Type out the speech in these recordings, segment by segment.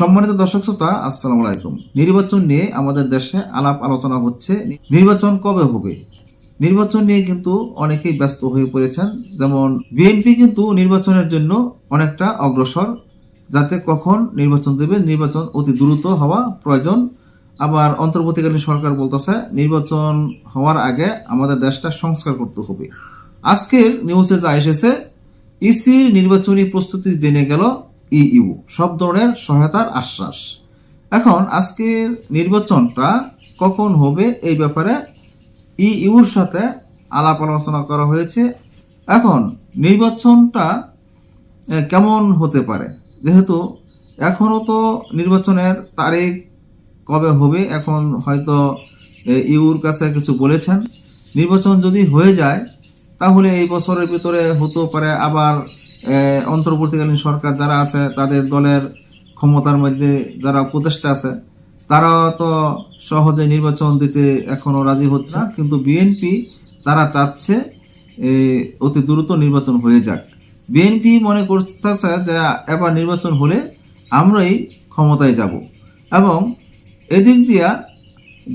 সম্মানিত দর্শক শ্রোতা, আসসালামু আলাইকুম। নির্বাচন নিয়ে আমাদের দেশে আলাপ আলোচনা হচ্ছে। নির্বাচন কবে হবে? নির্বাচন নিয়ে কিন্তু অনেকেই ব্যস্ত হয়ে পড়েছেন। যেমন বিএনপি কিন্তু নির্বাচনের জন্য অনেকটা অগ্রসর, যাতে কখন নির্বাচন দেবে, নির্বাচন অতি দ্রুত হওয়া প্রয়োজন। আবার অন্তর্বর্তীকালীন সরকার বলতেছে, নির্বাচন হওয়ার আগে আমাদের দেশটা সংস্কার করতে হবে। আজকের নিউজে যা এসেছে, ইসির নির্বাচনী প্রস্তুতি জেনে গেল। ইইউ, সব ধরনের সহায়তার আশ্বাস। এখন আজকের নির্বাচনটা কখন হবে এই ব্যাপারে ইইউর সাথে আলাপ আলোচনা করা হয়েছে। এখন নির্বাচনটা কেমন হতে পারে? যেহেতু এখনও তো নির্বাচনের তারিখ কবে হবে, এখন হয়তো ইউর কাছে কিছু বলেছেন। নির্বাচন যদি হয়ে যায়, তাহলে এই বছরের ভিতরে হতেও পারে আবার অন্তর্বর্তীকালীন সরকার যারা আছে, তাদের দলের ক্ষমতার মধ্যে যারা উপদেষ্টা আছে, তারা তো সহজে নির্বাচন দিতে এখনও রাজি হচ্ছে না। কিন্তু বিএনপি তারা চাচ্ছে অতি দ্রুত নির্বাচন হয়ে যাক। বিএনপি মনে করতেছে যে, এবার নির্বাচন হলে আমরাই ক্ষমতায় যাব। এবং এদিক দিয়া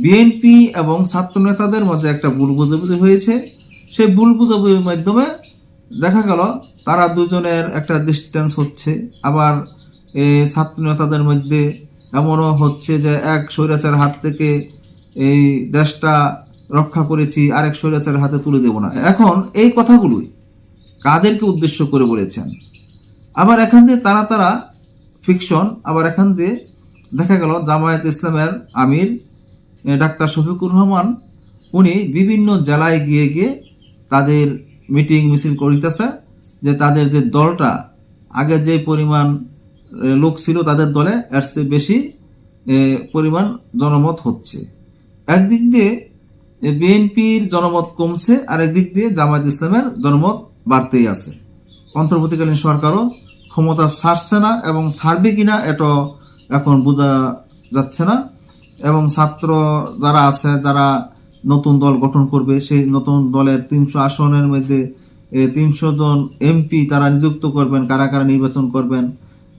বিএনপি এবং ছাত্র নেতাদের মধ্যে একটা ভুল বুঝাবুঝি হয়েছে। সেই ভুল বুঝাবুঝির মাধ্যমে দেখা গেল, তারা দুজনের একটা ডিস্টেন্স হচ্ছে। আবার এই ছাত্র নেতাদের মধ্যে এমনও হচ্ছে যে এক স্বৈরাচার হাত থেকে এই দেশটা রক্ষা করেছি, আরেক স্বৈরাচারের হাতে তুলে দেব না। এখন এই কথাগুলোই কাদেরকে উদ্দেশ্য করে বলেছেন? আবার এখান দিয়ে তারা তারা ফিকশন আবার এখান দিয়ে দেখা গেল জামায়াত ইসলামের আমির ডাক্তার শফিকুর রহমান, উনি বিভিন্ন জেলায় গিয়ে গিয়ে তাদের মিটিং মিছিল করিতেছে যে তাদের যে দলটা, আগে যে পরিমাণ লোক ছিল তাদের দলে, এর চেয়ে বেশি পরিমাণ জনমত হচ্ছে। একদিক দিয়ে বিএনপির জনমত কমছে, আর একদিক দিয়ে জামায়াত ইসলামের জনমত বাড়তেই আছে। অন্তর্বর্তীকালীন সরকারও ক্ষমতা ছাড়ছে না এবং ছাড়বে কিনা এটা এখন বোঝা যাচ্ছে না। এবং ছাত্র যারা আছে, যারা নতুন দল গঠন করবে। সেই নতুন দলের তিনশো আসনের মধ্যে তিনশো জন এমপি তারা নিযুক্ত করবেন, কারা কারা নির্বাচন করবেন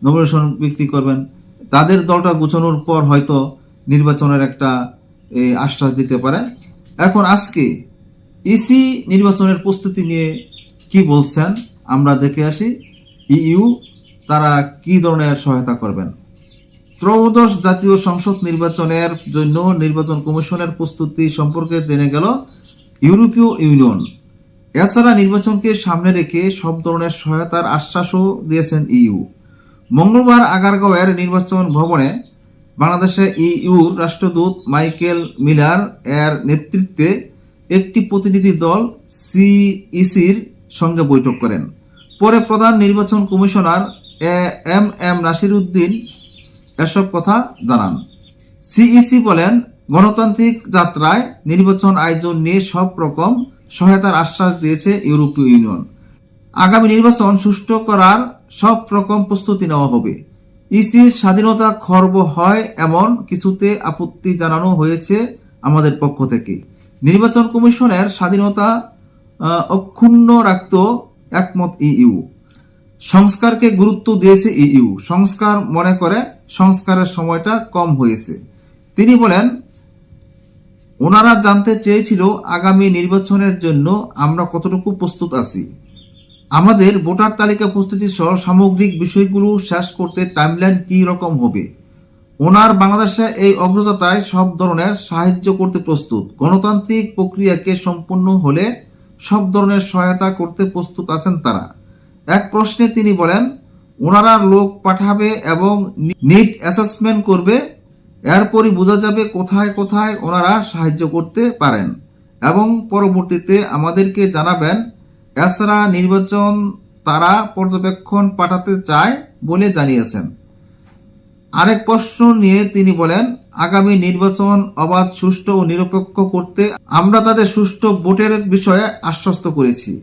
নমিনেশন বিক্রি করবেন। তাদের দলটা গুছানোর পর হয়তো নির্বাচনের একটা আশ্বাস দিতে পারে। এখন আজকে ইসি নির্বাচনের প্রস্তুতি নিয়ে কি বলছেন, আমরা দেখে আসি। ইইউ তারা কি ধরনের সহায়তা করবেন? ত্রয়োদশ জাতীয় সংসদ নির্বাচনের জন্য নির্বাচন কমিশনের প্রস্তুতি সম্পর্কে জেনে গেল ইউরোপীয় ইউনিয়ন। এছাড়া নির্বাচনকে সামনে রেখে সব ধরনের সহায়তার আশ্বাসও দিয়েছেন ইইউ মঙ্গলবার আগারগাঁওয়ের নির্বাচন ভবনে বাংলাদেশে ইইউর রাষ্ট্রদূত মাইকেল মিলার এর নেতৃত্বে একটি প্রতিনিধি দল সিইসির সঙ্গে বৈঠক করেন। পরে প্রধান নির্বাচন commissioner A M M Nasir Uddin এসব কথা জানান। সিইসি বলেন, গণতান্ত্রিক যাত্রায় নির্বাচন আয়োজন নিয়ে সব রকম সহায়তার আশ্বাস দিয়েছে ইউরোপীয় ইউনিয়ন। আগামী নির্বাচন সুষ্ঠু করার সব রকম প্রস্তুতি নেওয়া হবে। ইসির স্বাধীনতা খর্ব হয় এমন কিছুতে আপত্তি জানানো হয়েছে আমাদের পক্ষ থেকে। নির্বাচন কমিশনের স্বাধীনতা অক্ষুণ্ণ রাখত একমত ইইউ। সংস্কারকে গুরুত্ব দিয়েছে ইইউ। সংস্কার মনে করে সংস্কারের সময়টা কম হয়েছে। তিনি বলেন, ওনারা জানতে চেয়েছিল আগামী নির্বাচনের জন্য আমরা কতটুকু প্রস্তুত আছি। আমাদের ভোটার তালিকা প্রস্তুতি সহ সামগ্রিক বিষয়গুলো শেষ করতে টাইমলাইন কি রকম হবে? ওনার বাংলাদেশে এই অগ্রযাত্রায় সব ধরনের সাহায্য করতে প্রস্তুত। গণতান্ত্রিক প্রক্রিয়াকে সম্পূর্ণ হলে সব ধরনের সহায়তা করতে প্রস্তুত আছেন তারা। এক প্রশ্নে তিনি বলেন ওনারা লোক পাঠাবে এবং নিট অ্যাসেসমেন্ট করবে। এরপরই বোঝা যাবে কোথায় কোথায় ওনারা সাহায্য করতে পারেন। এবং পরবর্তীতে আমাদেরকে জানাবেন, এছাড়া নির্বাচন তারা পর্যবেক্ষণ পাঠাতে চায় বলে জানিয়েছেন। আরেক প্রশ্ন নিয়ে তিনি বলেন, আগামী নির্বাচন অবাধ, সুষ্ঠু ও নিরপেক্ষ করতে আমরা তাদের সুষ্ঠু ভোটের বিষয়ে আশ্বস্ত করেছি।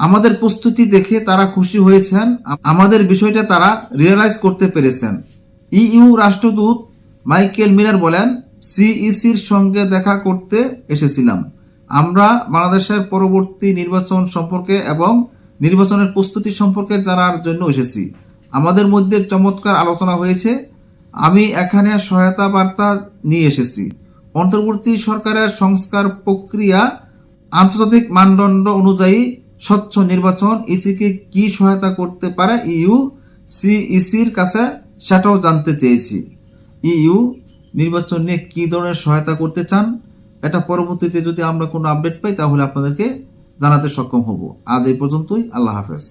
আমাদের প্রস্তুতি দেখে তারা খুশি হয়েছেন। আমাদের বিষয়টা তারা রিয়েলাইজ করতে পেরেছেন। ইইউ রাষ্ট্রদূত মাইকেল মিলার বলেন, সিইসির সঙ্গে দেখা করতে এসেছিলাম। আমরা বাংলাদেশের পরবর্তী নির্বাচন সম্পর্কে এবং নির্বাচনের প্রস্তুতি সম্পর্কে জানার জন্য এসেছি। আমাদের মধ্যে চমৎকার আলোচনা হয়েছে। আমি এখানে সহায়তা বার্তা নিয়ে এসেছি। অন্তর্বর্তী সরকারের সংস্কার প্রক্রিয়া আন্তর্জাতিক মানদণ্ড অনুযায়ী স্বচ্ছ নির্বাচন ইসিকে কি সহায়তা করতে পারে ইউ সিইসির কাছে সেটাও জানতে চেয়েছি। ইউ নির্বাচন নিয়ে কী ধরনের সহায়তা করতে চান? এটা পরবর্তীতে যদি আমরা কোনো আপডেট পাই, তাহলে আপনাদেরকে জানাতে সক্ষম হব। আজ এই পর্যন্তই, আল্লাহ হাফেজ।